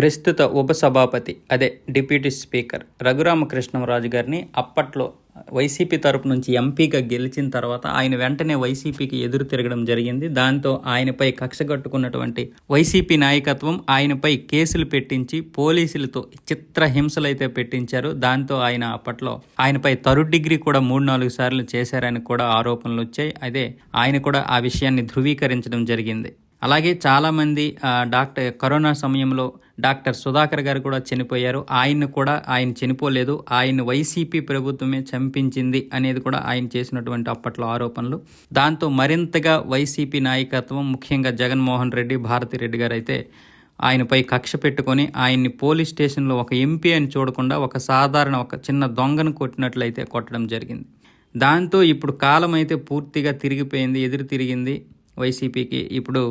ప్రస్తుత ఉపసభాపతి అదే deputy speaker Raghuramakrishnaraju గారిని అప్పట్లో వైసీపీ తరపు నుంచి ఎంపీగా గెలిచిన తర్వాత ఆయన వెంటనే వైసీపీకి ఎదురు తిరగడం జరిగింది. దాంతో ఆయనపై కక్ష కట్టుకున్నటువంటి వైసీపీ నాయకత్వం ఆయనపై కేసులు పెట్టించి పోలీసులతో చిత్ర పెట్టించారు. దాంతో ఆయన అప్పట్లో ఆయనపై థర్డ్ డిగ్రీ కూడా మూడు నాలుగు సార్లు చేశారని కూడా ఆరోపణలు వచ్చాయి అదే ఆయన కూడా ఆ విషయాన్ని ధృవీకరించడం జరిగింది. అలాగే చాలామంది డాక్టర్ కరోనా సమయంలో డాక్టర్ సుధాకర్ గారు కూడా చనిపోయారు. ఆయన్ని కూడా ఆయన చనిపోలేదు. ఆయన వైసీపీ ప్రభుత్వమే చంపించింది అనేది కూడా ఆయన చేసినటువంటి అప్పట్లో ఆరోపణలు. దాంతో మరింతగా వైసీపీ నాయకత్వం ముఖ్యంగా జగన్మోహన్ రెడ్డి భారతిరెడ్డి గారు అయితే ఆయనపై కక్ష పెట్టుకొని ఆయన్ని పోలీస్ స్టేషన్లో ఒక ఎంపీ అని చూడకుండా ఒక సాధారణ ఒక చిన్న దొంగను కొట్టినట్లయితే కొట్టడం జరిగింది. దాంతో ఇప్పుడు కాలం అయితే పూర్తిగా తిరిగిపోయింది ఎదురు తిరిగింది వైసీపీకి. ఇప్పుడు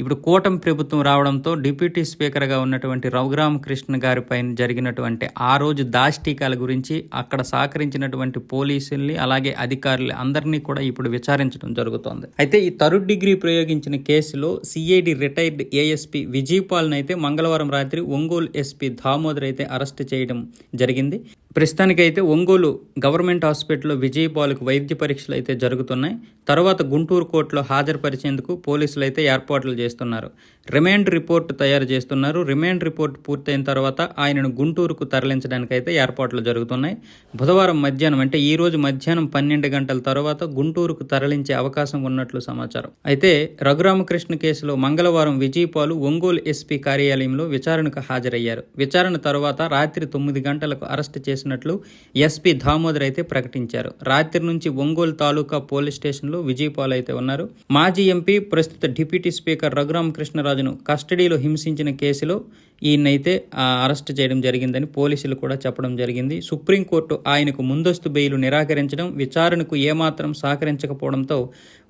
ఇప్పుడు కూటమి ప్రభుత్వం రావడంతో డిప్యూటీ స్పీకర్గా ఉన్నటువంటి రఘురామకృష్ణ గారిపై జరిగినటువంటి ఆ రోజు దాష్టీకాల గురించి అక్కడ సహకరించినటువంటి పోలీసుల్ని అలాగే అధికారులు అందరినీ కూడా ఇప్పుడు విచారించడం జరుగుతోంది. అయితే ఈ థర్డ్ డిగ్రీ ప్రయోగించిన కేసులో సిఐడి రిటైర్డ్ ఏఎస్పీ విజయపాల్ని అయితే మంగళవారం రాత్రి ఒంగోలు ఎస్పీ దామోదర్ అయితే అరెస్ట్ చేయడం జరిగింది. ప్రస్తుతానికైతే ఒంగోలు గవర్నమెంట్ హాస్పిటల్లో విజయపాల్కు వైద్య పరీక్షలు అయితే జరుగుతున్నాయి. తర్వాత గుంటూరు కోర్టులో హాజరుపరిచేందుకు పోలీసులు అయితే ఏర్పాట్లు చేస్తున్నారు. రిమైండ్ రిపోర్ట్ తయారు చేస్తున్నారు. రిమైండ్ రిపోర్ట్ పూర్తయిన తర్వాత ఆయనను గుంటూరుకు తరలించడానికి అయితే ఏర్పాట్లు జరుగుతున్నాయి. బుధవారం మధ్యాహ్నం అంటే ఈ రోజు మధ్యాహ్నం పన్నెండు గంటల తర్వాత గుంటూరుకు తరలించే అవకాశం ఉన్నట్లు సమాచారం. అయితే రఘురామకృష్ణ కేసులో మంగళవారం విజయపాలు ఒంగోలు ఎస్పీ కార్యాలయంలో విచారణకు హాజరయ్యారు. విచారణ తర్వాత రాత్రి తొమ్మిది గంటలకు అరెస్ట్ చేసినట్లు ఎస్పీ దామోదర్ అయితే ప్రకటించారు. రాత్రి నుంచి ఒంగోలు తాలూకా పోలీస్ స్టేషన్లో విజయపాల్ అయితే ఉన్నారు. మాజీ ఎంపీ ప్రస్తుత డిప్యూటీ స్పీకర్ రఘురామకృష్ణరాజును కస్టడీలో హింసించిన కేసులో ఈయనైతే అరెస్ట్ చేయడం జరిగిందని పోలీసులు కూడా చెప్పడం జరిగింది. సుప్రీంకోర్టు ఆయనకు ముందస్తు బెయిలు నిరాకరించడం విచారణకు ఏమాత్రం సహకరించకపోవడంతో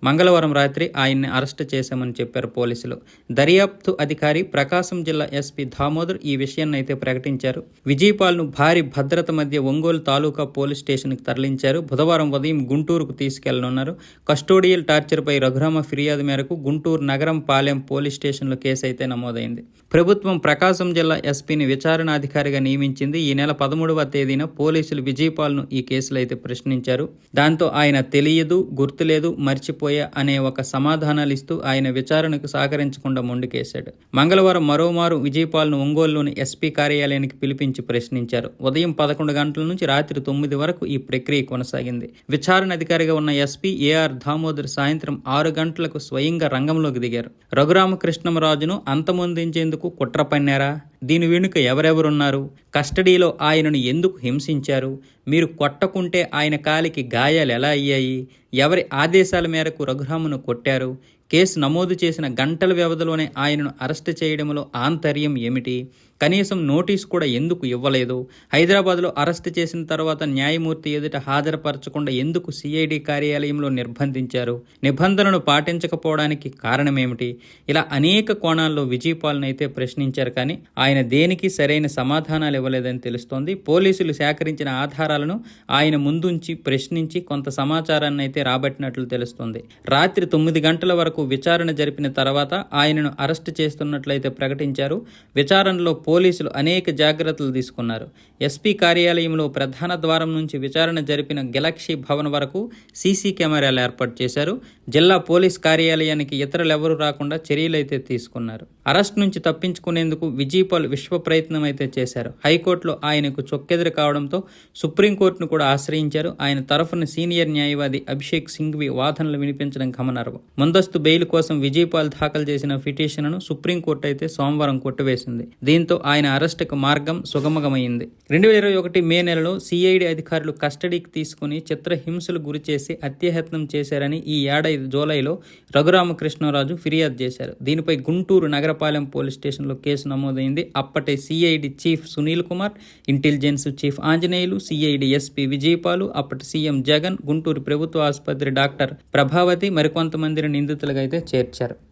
మంగళవారం రాత్రి ఆయన్ని అరెస్ట్ చేశామని చెప్పారు పోలీసులు. దర్యాప్తు అధికారి ప్రకాశం జిల్లా ఎస్పీ దామోదర్ ఈ విషయాన్ని అయితే ప్రకటించారు. విజయపాల్ను భారీ భద్రత మధ్య ఒంగోలు తాలూకా పోలీస్ స్టేషన్కి తరలించారు. బుధవారం ఉదయం గుంటూరుకు తీసుకెళ్ళనున్నారు. కస్టోడియల్ టార్చర్పై రఘురామ ఫిర్యాదు మేరకు గుంటూరు నగరం పాలెం పోలీస్ స్టేషన్లో కేసు అయితే నమోదైంది. ప్రభుత్వం ప్రకాశం జిల్లా ఎస్పీని విచారణాధికారిగా నియమించింది. ఈ నెల పదమూడవ తేదీన పోలీసులు విజయపాల్ను ఈ కేసులో అయితే ప్రశ్నించారు. దాంతో ఆయన తెలియదు గుర్తులేదు మర్చిపోయా అనే ఒక సమాధానాలు ఇస్తూ ఆయన విచారణకు సహకరించకుండా మొండికేశాడు. మంగళవారం మరోమారు విజయపాల్ను ఒంగోలులోని ఎస్పీ కార్యాలయానికి పిలిపించి ప్రశ్నించారు. ఉదయం పదకొండు గంటల నుంచి రాత్రి తొమ్మిది వరకు ఈ ప్రక్రియ కొనసాగింది. విచారణ అధికారిగా ఉన్న ఎస్పీ ఏఆర్ దామోదర్ సాయంత్రం ఆరు గంటలకు స్వయంగా రంగంలోకి దిగారు. రఘురామకృష్ణమరాజును అంతమొందించేందుకు కుట్ర పన్నారా? దీని వెనుక ఎవరెవరున్నారు? కస్టడీలో ఆయనను ఎందుకు హింసించారు? మీరు కొట్టకుంటే ఆయన కాలికి గాయాలు ఎలా అయ్యాయి? ఎవరి ఆదేశాల మేరకు రఘురామును కొట్టారు? కేసు నమోదు చేసిన గంటల వ్యవధిలోనే ఆయనను అరెస్ట్ చేయడంలో ఆంతర్యం ఏమిటి? కనీసం నోటీస్ కూడా ఎందుకు ఇవ్వలేదు? హైదరాబాద్లో అరెస్ట్ చేసిన తర్వాత న్యాయమూర్తి ఎదుట హాజరుపరచకుండా ఎందుకు సిఐడి కార్యాలయంలో నిర్బంధించారు? నిబంధనలు పాటించకపోవడానికి కారణమేమిటి? ఇలా అనేక కోణాల్లో విజయపాల్ని అయితే ప్రశ్నించారు కానీ ఆయన దేనికి సరైన సమాధానాలు ఇవ్వలేదని తెలుస్తోంది. పోలీసులు సేకరించిన ఆధారాలను ఆయన ముందుంచి ప్రశ్నించి కొంత సమాచారాన్ని అయితే రాబట్టినట్లు తెలుస్తోంది. రాత్రి తొమ్మిది గంటల వరకు విచారణ జరిపిన తర్వాత ఆయనను అరెస్ట్ చేస్తున్నట్లయితే ప్రకటించారు. విచారణలో పోలీసులు అనేక జాగ్రత్తలు తీసుకున్నారు. ఎస్పీ కార్యాలయంలో ప్రధాన ద్వారం నుంచి విచారణ జరిపిన గెలాక్సీ భవన్ వరకు సీసీ కెమెరాలు ఏర్పాటు చేశారు. జిల్లా పోలీస్ కార్యాలయానికి ఇతరులెవరూ రాకుండా చర్యలైతే తీసుకున్నారు. అరెస్ట్ నుంచి తప్పించుకునేందుకు విజయపాల్ విశ్వ ప్రయత్నం అయితే చేశారు. హైకోర్టులో ఆయనకు చొక్కెదురు కావడంతో సుప్రీంకోర్టును కూడా ఆశ్రయించారు. ఆయన తరఫున సీనియర్ న్యాయవాది అభిషేక్ సింఘ్వి వాదనలు వినిపించడం గమనార్హం. ముందస్తు బెయిల్ కోసం విజయపాల్ దాఖలు చేసిన పిటిషన్ను సుప్రీంకోర్టు అయితే సోమవారం కొట్టివేసింది. దీంతో ఆయన అరెస్టుకు మార్గం సుగమగమైంది. రెండు వేల ఇరవై ఒకటి మే నెలలో సిఐడి అధికారులు కస్టడీకి తీసుకుని చిత్రహింసలు గురి చేసి చేశారని ఈ ఏడాది జూలైలో రఘురామకృష్ణరాజు ఫిర్యాదు చేశారు. దీనిపై గుంటూరు నగరపాలెం పోలీస్ స్టేషన్లో కేసు నమోదైంది. అప్పటి CID chief Sunil Kumar intelligence chief Anjaneyulu CID SP Vijayapaul అప్పటి సీఎం జగన్ గుంటూరు ప్రభుత్వ ఆసుపత్రి డాక్టర్ ప్రభావతి మరికొంతమందిని నిందితులుగా అయితే చేర్చారు.